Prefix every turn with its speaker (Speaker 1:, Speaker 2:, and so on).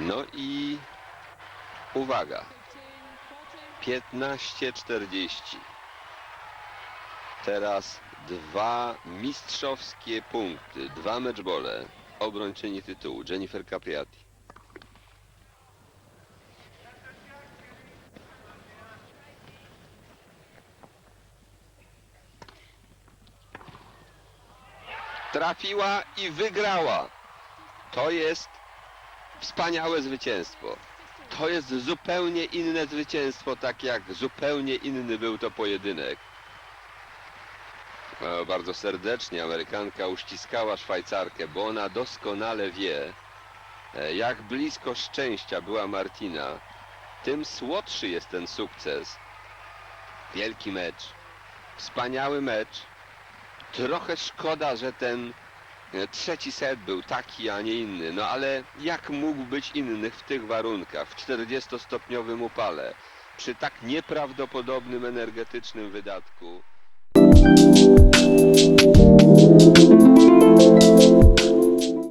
Speaker 1: No i uwaga, 15.40. Teraz dwa mistrzowskie punkty, dwa meczbole. Obrończyni tytułu Jennifer Capriati. Trafiła i wygrała. To jest wspaniałe zwycięstwo. To jest zupełnie inne zwycięstwo, tak jak zupełnie inny był to pojedynek. E, Bardzo serdecznie Amerykanka uściskała Szwajcarkę, bo ona doskonale wie, e, jak blisko szczęścia była Martina. Tym słodszy jest ten sukces. Wielki mecz. Wspaniały mecz. Trochę szkoda, że ten trzeci set był taki, a nie inny. No ale jak mógł być inny w tych warunkach, w 40-stopniowym upale, przy tak nieprawdopodobnym energetycznym wydatku?